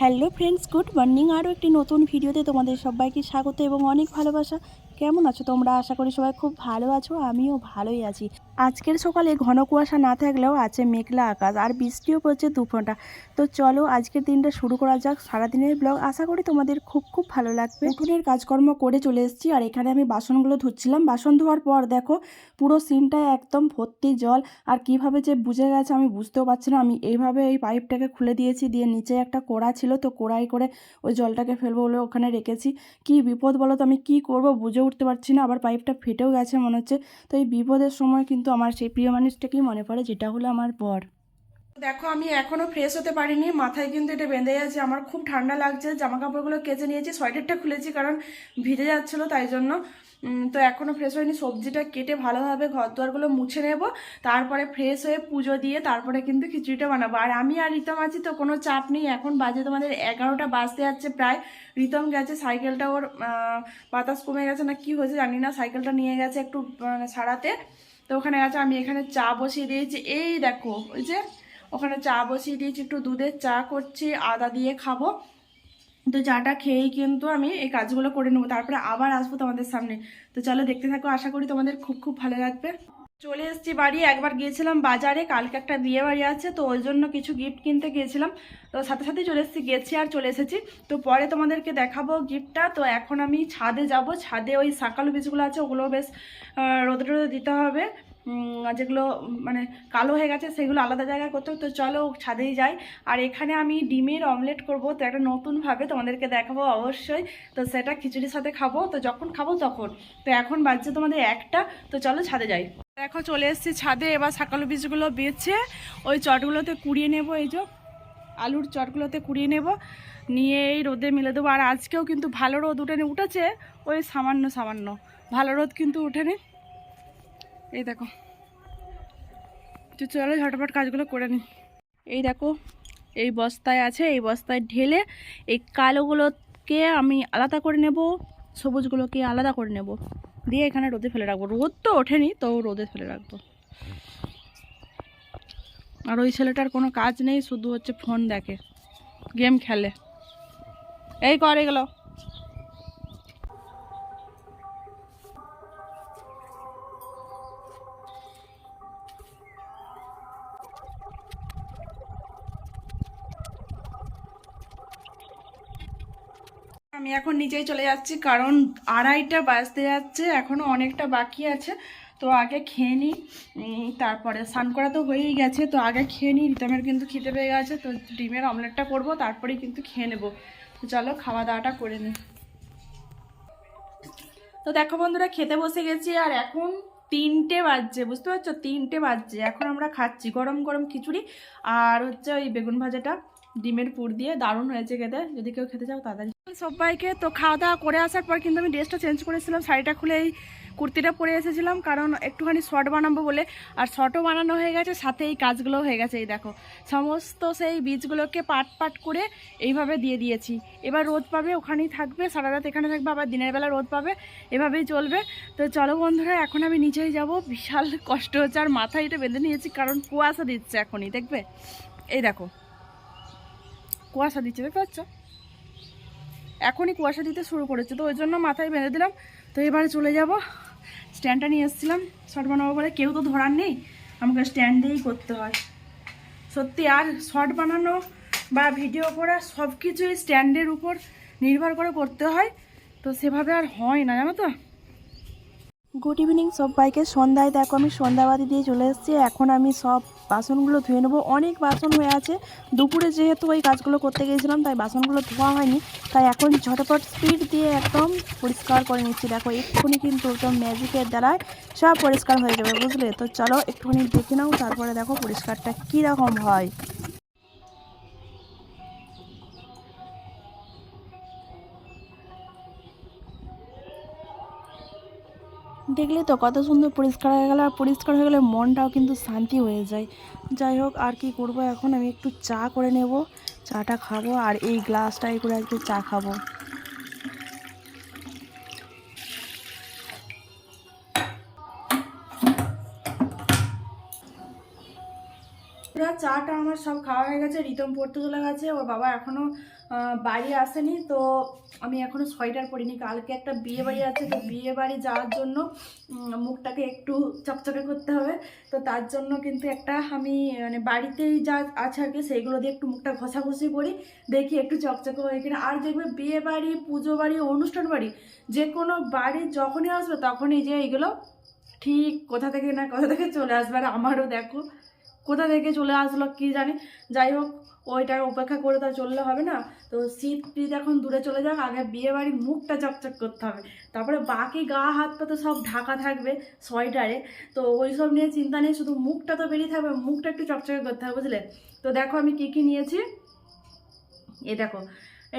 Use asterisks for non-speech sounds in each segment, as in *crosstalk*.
Hello friends good morning আরও একটি নতুন ভিডিওতে তোমাদের সবাইকে স্বাগত এবং অনেক ভালোবাসা। কেমন আছো তোমরা? আশা করি সবাই খুব ভালো আছো, আমিও ভালোই আছি। আজকের সকালে ঘন কুয়াশা না থাকলেও আছে মেঘলা আকাশ আর বৃষ্টিও পড়ছে দু ফোঁটা তো চলো আজকের দিনটা শুরু করা যাক। সারাদিনের ব্লগ আশা করি তোমাদের খুব খুব ভালো লাগবে। উঠোনের কাজকর্ম করে চলে এসেছি আর এখানে আমি বাসনগুলো ধুচ্ছিলাম। বাসন ধোয়ার পর দেখো পুরো সিনটা একদম ভর্তি জল আর কীভাবে যে বুঝে গেছে আমি বুঝতেও পারছি না। আমি এইভাবে এই পাইপটাকে খুলে দিয়েছি দিয়ে নিচে একটা কোড়া ছিল তো কোড়াই করে ওই জলটাকে ফেলব বলে ওখানে রেখেছি। কি বিপদ বলো তো আমি কি করব বুঝে উঠতে পারছি না। আবার পাইপটা ফেটেও গেছে মনে হচ্ছে। তো এই বিপদের সময় কিন্তু আমার সেই প্রিয় মানুষটাকেই মনে পড়ে, যেটা হলো আমার বর। দেখো, আমি এখনও ফ্রেশ হতে পারিনি। মাথায় কিন্তু এটা বেঁধে আছে আমার খুব ঠান্ডা লাগছে। জামা কাপড়গুলো কেচে নিয়েছি, সোয়েটারটা খুলেছি কারণ ভিজে যাচ্ছিল তাই জন্য। তো এখনও ফ্রেশ হয়নি। সবজিটা কেটে ভালোভাবে ঘর দুয়ারগুলো মুছে নেব। তারপরে ফ্রেশ হয়ে পুজো দিয়ে তারপরে কিন্তু খিচুড়িটা বানাবো। আর আমি আর রিতম আছি তো কোনো চাপ নেই। এখন বাজে তোমাদের এগারোটা, বাজতে যাচ্ছে প্রায়। রিতম গেছে, সাইকেলটা ওর বাতাস কমে গেছে না কি হয়েছে জানি না। সাইকেলটা নিয়ে গেছে একটু মানে সারাতে। তো ওখানে গেছে আমি এখানে চা বসিয়ে দিয়েছি। এই দেখো, ওই যে ওখানে চা বসিয়ে দিয়েছি, একটু দুধের চা করছি, আদা দিয়ে খাব। তো চাটা খেয়েই কিন্তু আমি এই কাজগুলো করে নেব। তারপরে আবার আসব তোমাদের সামনে। তো চলো দেখতে থাকো, আশা করি তোমাদের খুব খুব ভালো লাগবে। চলে এসেছি বাড়ি, একবার গিয়েছিলাম বাজারে, কালকে একটা বিয়ে বাড়ি আছে, তো ওই জন্য কিছু গিফট কিনতে গিয়েছিলাম। তো সাথে সাথে চলে এসেছি, গেছি আর চলে এসেছি। তো পরে তোমাদেরকে দেখাবো গিফটটা তো এখন আমি ছাদে যাব। ছাদে ওই সাকালু বীজগুলো আছে, ওগুলো বেশ রোদ রোদে দিতে হবে। যেগুলো মানে কালো হয়ে গেছে, সেগুলো আলাদা জায়গায় করতে তো চলো ছাদেই যাই। আর এখানে আমি ডিমের অমলেট করব। তো একটা নতুনভাবে তোমাদেরকে দেখাবো অবশ্যই। তো সেটা খিচুড়ির সাথে খাব। তো যখন খাব তখন। তো এখন বাজছে তোমাদের একটা। তো চলো ছাদে যাই। দেখো চলে এসেছি ছাদে। এবার সাকালু বীজগুলো বেছে ওই চটগুলোতে কুড়িয়ে নেব। এই যে আলুর চটগুলোতে কুড়িয়ে নেব। নিয়ে এই রোদে মিলে দেবো। আর আজকেও কিন্তু ভালো রোদ উঠেনি, উঠেছে ওই সামান্য সামান্য। ভালো রোদ কিন্তু উঠেনি। এই দেখো। তো চলো ঝটপট কাজগুলো করে নিই এই দেখো, এই বস্তায় আছে, এই বস্তায় ঢেলে এই কালোগুলোকে আমি আলাদা করে নেব, সবুজগুলোকে আলাদা করে নেব। দিয়ে এখানে রোদে ফেলে রাখব। রোদ তো ওঠেনি, তো রোদে ফেলে রাখব। আর ওই ছেলেটার কোনো কাজ নেই, শুধু হচ্ছে ফোন দেখে, গেম খেলে। এই করে এগুলো। আমি এখন নিচেই চলে যাচ্ছি, কারণ আড়াইটা বাজতে যাচ্ছে এখনও অনেকটা বাকি আছে। তো আগে খেয়ে নিই তারপরে স্নান করা তো হয়েই গেছে, তো আগে খেয়ে নিই রিতমের কিন্তু খেতে পেয়ে গেছে, তো ডিমের অমলেটটা করব, তারপরেই কিন্তু খেয়ে নেব। তো চলো খাওয়া দাওয়াটা করে নিই। তো দেখো বন্ধুরা, খেতে বসে গেছি, আর এখন তিনটে বাজছে, বুঝতে পারছ? তিনটে বাজছে, এখন আমরা খাচ্ছি গরম গরম খিচুড়ি, আর হচ্ছে ওই বেগুন ভাজাটা, ডিমের পুর দিয়ে, দারুণ হয়েছে খেতে, যদি কেউ খেতে চাও তাড়াতাড়ি সবাইকে তো খাওয়া দাওয়া করে আসার পর কিন্তু আমি ড্রেসটা চেঞ্জ করেছিলাম, শাড়িটা খুলে এই কুর্তিটা পরে এসেছিলাম, কারণ একটুখানি শর্ট বানাবো বলে। আর শর্টও বানানো হয়ে গেছে, সাথে এই কাজগুলো হয়ে গেছে, এই দেখো। সমস্ত সেই বীজগুলোকে পাট পাট করে এইভাবে দিয়ে দিয়েছি। এবার রোদ পাবে, ওখানেই থাকবে সারা রাত এখানে থাকবে, আবার দিনের বেলা রোদ পাবে, এভাবেই চলবে। তো চলো বন্ধুরা, এখন আমি নিচেই যাব। বিশাল কষ্ট হচ্ছে, আর মাথায় এটা বেঁধে নিয়েছি, কারণ কুয়াশা দিচ্ছে এখনই, দেখবে? এই দেখো, কুয়াশা দিচ্ছে, দেখতে পাচ্ছ? এখনই কুয়াশা দিতে শুরু করেছে, তো ওই জন্য মাথায় বেঁধে দিলাম। তো এবারে চলে যাব। স্ট্যান্ডটা নিয়ে এসেছিলাম, শর্ট বানাবো বলে। কেউ তো ধরার নেই, আমাকে স্ট্যান্ড দিয়েই করতে হয়। সত্যি, আর শর্ট বানানো বা ভিডিও করা সব কিছুই স্ট্যান্ডের উপর নির্ভর করে করতে হয়। তো সেভাবে আর হয় না, জানো তো? গুড ইভিনিং সবাইকে। সন্ধ্যায় দেখো, আমি সন্ধ্যাবাতি দিয়ে চলে এসেছি। এখন আমি সব বাসনগুলো ধুয়ে নেব। অনেক বাসন হয়ে আছে। দুপুরে যেহেতু ওই কাজগুলো করতে গিয়েছিলাম, তাই বাসনগুলো ধোয়া হয়নি। তাই এখন ঝটপট স্পিড দিয়ে একদম পরিষ্কার করে নিচ্ছি। দেখো, এক্ষুনি কিন্তু একদম ম্যাজিকের দ্বারা সব পরিষ্কার হয়ে যাবে, বুঝলে? তো চলো, একটুখানি দেখে নাও, তারপরে দেখো পরিষ্কারটা কীরকম হয়। দেখলে তো কত সুন্দর পরিষ্কার হয়ে গেল, আর পরিষ্কার হয়ে গেলে মনটাও কিন্তু শান্তি হয়ে যায়। যাই হোক, আর কি করব এখন? আমি একটু চা করে নেব, চাটা খাব, আর এই গ্লাসটাই করে একটু চা খাব। চাটা আমার সব খাওয়া হয়ে গেছে, রিতম পড়তে চলে গেছে, ওর বাবা এখনও বাড়ি আসেনি, তো আমি এখনও সোয়েটার পরিনি। কালকে একটা বিয়ে বাড়ি আছে, তো বিয়ে বাড়ি যাওয়ার জন্য মুখটাকে একটু চকচকে করতে হবে, তো তার জন্য কিন্তু একটা আমি মানে বাড়িতেই যা আছে আর কি, সেইগুলো দিয়ে একটু মুখটা ঘষাঘষি করি, দেখি একটু চকচকে হয়ে কিনা। আর দেখবে বিয়ে বাড়ি, পুজো বাড়ি, অনুষ্ঠান বাড়ি, যে কোনো বাড়ি যখনই আসবে তখনই যে এইগুলো ঠিক কোথা থেকে না কোথা থেকে চলে আসবে, আর আমারও দেখো। কোথা থেকে চলে আসলো কি জানি। যাই হোক ওইটা অপেক্ষা করে তো চললে হবে না। তো শীত টিত এখন দূরে চলে যাক, আগে বিয়ে বাড়ির মুখটা চকচক করতে হবে। তারপরে বাকি গা হাত পা তো সব ঢাকা থাকবে সোয়েটারে। তো ওই সব নিয়ে চিন্তা নেই, শুধু মুখটা তো বেরিয়ে থাকবে, মুখটা একটু চকচকে করতে হবে, বুঝলে? তো দেখো আমি কি কি নিয়েছি। এ দেখো,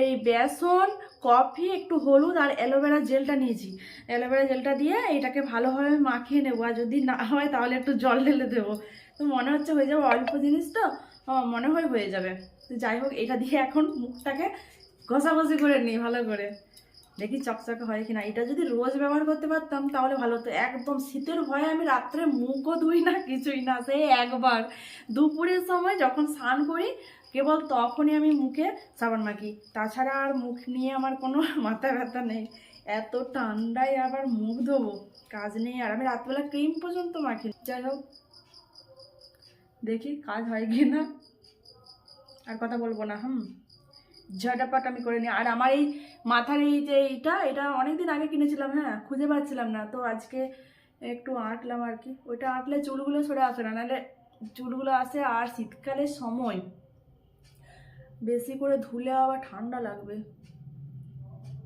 এই বেসন, কফি, একটু হলুদ আর অ্যালোভেরা জেলটা নিয়েছি। অ্যালোভেরা জেলটা দিয়ে এটাকে ভালোভাবে মাখিয়ে নেব, আর যদি না হয় তাহলে একটু জল ঢেলে দেবো। তো মনে হচ্ছে হয়ে যাবে অল্প জিনিস তো মনে হয় হয়ে যাবে। তো যাই হোক, এটা দিয়ে এখন মুখটাকে ঘষাঘষি করে নিই ভালো করে। দেখি চকচকে হয় কিনা। এটা যদি রোজ ব্যবহার করতে পারতাম তাহলে ভালো হতো। একদম শীতের ভয়ে আমি রাত্রে মুখও ধুই না, কিছুই না সেই একবার। দুপুরের সময় যখন স্নান করি, কেবল তখনই আমি মুখে সাবান মাখি। তাছাড়া আর মুখ নিয়ে আমার কোনো *laughs* মাথা ব্যথা নেই। এত ঠান্ডায় আবার মুখ ধোবো, কাজ নেই। আর আমি রাতবেলা ক্রিম পর্যন্ত মাখি। যাই হোক দেখি কাজ হয় কি না। আর কথা বলব না, হুম। ঝটাপট আমি করে নিই। আর আমার এই মাথার এই যে এইটা, এটা অনেক দিন আগে কিনেছিলাম হ্যাঁ খুঁজে পাচ্ছিলাম না। তো আজকে একটু আঁটলাম আর কি। ওইটা আঁটলে চুলগুলো সরে আসে না, নাহলে চুলগুলো আসে। আর শীতকালের সময়। বেশি করে ধুলে আবার ঠান্ডা লাগবে।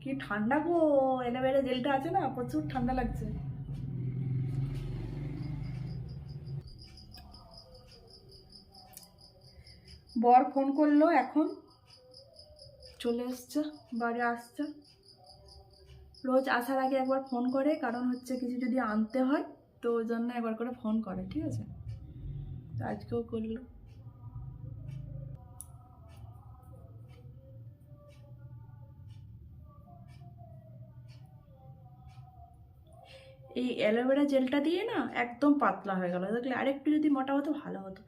কি ঠান্ডা গো! এলোভেরা জেলটা আছে না, প্রচুর ঠান্ডা লাগছে। বর ফোন করল এখন। চলে এসছে, বাড়ি আসছে। রোজ আসার আগে একবার ফোন করে, কারণ হচ্ছে কিছু যদি আনতে হয়, তো ওই জন্য একবার করে ফোন করে, ঠিক আছে? তো আজকেও করল। এই অ্যালোভেরা জেলটা দিয়ে না একদম পাতলা হয়ে গেল। দেখলে আরেকটু যদি মোটা হতো, ভালো হতো।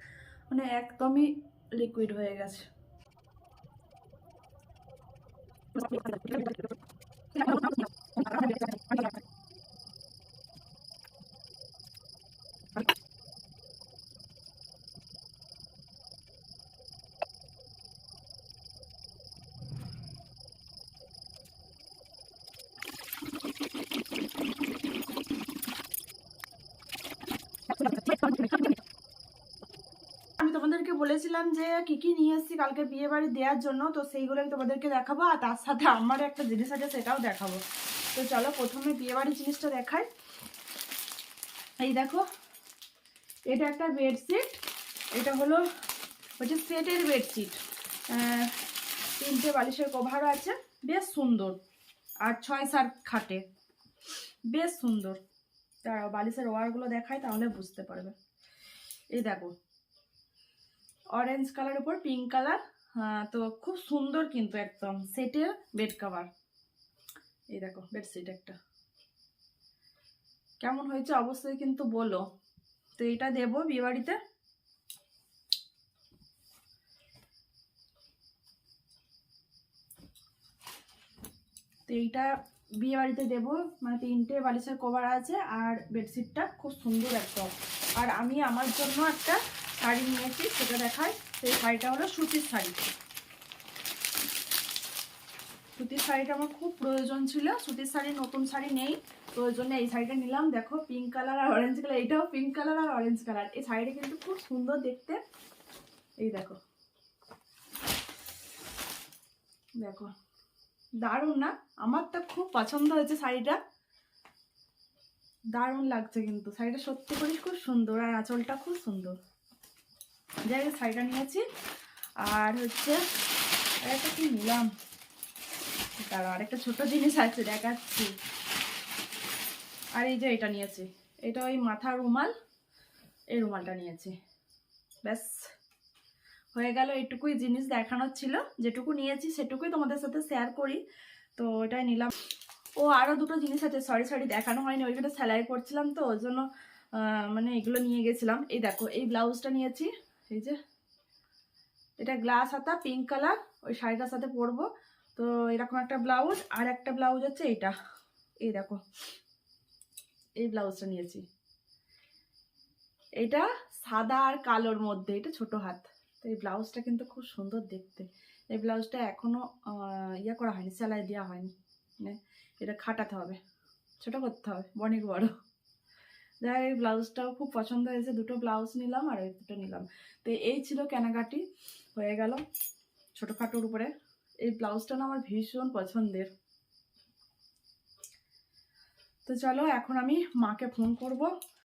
মানে একদমই লিকুইড হয়ে গেছে। আমি তোমাদেরকে বলেছিলাম যে কি কি নিয়ে এসেছি কালকে বিয়ে বাড়ি দেওয়ার জন্য, তো সেইগুলো আমি তোমাদেরকে দেখাবো আর তার সাথে আমার একটা জিনিস আছে সেটাও দেখাবো। তো চলো প্রথমে বিয়ে বাড়ির জিনিসটা দেখাই। এই দেখো, এটা একটা বেডশিট, এটা হলো হচ্ছে সেটের বেডশিট। তিনটে বালিশের কভারও আছে, বেশ সুন্দর। আর ছয় সাত খাটে, বেশ সুন্দর। দাঁড়াও বালিশের ওয়ারগুলো দেখায় তাহলে বুঝতে পারবে। এই দেখো অরেঞ্জ কালার উপর পিঙ্ক কালার তো খুব সুন্দর কিন্তু একদম সেটের বেড কভার এই দেখো বেডশিট একটা। কেমন হয়েছে অবশ্যই কিন্তু বলো। তো এটা দেবো বিয়েবাড়িতে। তো এইটা বিয়ে বাড়িতে দেবো মানে তিনটে বালিশের কভার আছে আর বেডশিটটা খুব সুন্দর একদম। আর আমি আমার জন্য একটা শাড়ি নিয়েছি, সেটা দেখায় সেই শাড়িটা হলো সুতির শাড়ি। সুতির শাড়িটা আমার খুব প্রয়োজন ছিল। সুতির শাড়ি, নতুন শাড়ি নেই। তো ওই জন্য এই শাড়িটা নিলাম। দেখো পিঙ্ক কালার আর অরেঞ্জ কালার এটাও পিঙ্ক কালার আর অরেঞ্জ কালার এই শাড়িটা কিন্তু খুব সুন্দর দেখতে। এই দেখো। দেখো। দারুণ না? আমার তো খুব পছন্দ হয়েছে শাড়িটা। দারুণ লাগছে কিন্তু। শাড়িটা সত্যি করে খুব সুন্দর আর আঁচলটা খুব সুন্দর। যাই হোক শাড়িটা নিয়েছি। আর হচ্ছে একটা কি নিলাম? তার আরেকটা ছোট জিনিস আছে, দেখাচ্ছি। আর এই যে এটা নিয়েছি। এটা ওই মাথার রুমাল, এই রুমালটা নিয়েছি। ব্যাস, হয়ে গেল, এইটুকুই জিনিস দেখানোর ছিল। যেটুকু নিয়েছি সেটুকুই তোমাদের সাথে শেয়ার করি। তো ওটাই নিলাম। ও আরও দুটো জিনিস আছে। সরি সরি দেখানো হয়নি। ওইখানে সেলাই করছিলাম তো ওই জন্য মানে এগুলো নিয়ে গেছিলাম। এই দেখো, এই ব্লাউজটা নিয়েছি। এই যে এটা গ্লাস হাতা পিঙ্ক কালার ওই শাড়িটার সাথে পরবো। তো এরকম একটা ব্লাউজ আর একটা ব্লাউজ হচ্ছে এইটা এই দেখো এই ব্লাউজটা নিয়েছি। এটা সাদা আর কালোর মধ্যে এটা ছোট হাত। তো এই ব্লাউজটা কিন্তু খুব সুন্দর দেখতে। এই ব্লাউজটা এখনও আহ, ইয়ে করা হয়নি সেলাই দেওয়া হয়নি। মানে এটা খাটাতে হবে ছোট করতে হবে অনেক বড়। যাই এই ব্লাউজটাও খুব পছন্দ হয়েছে। দুটো ব্লাউজ নিলাম আর ওই দুটো নিলাম। তো এই ছিল কেনাকাটি, হয়ে গেল ছোটোখাটোর উপরে। এই ব্লাউজটা না আমার ভীষণ পছন্দের। তো চলো, এখন আমি মাকে ফোন করব।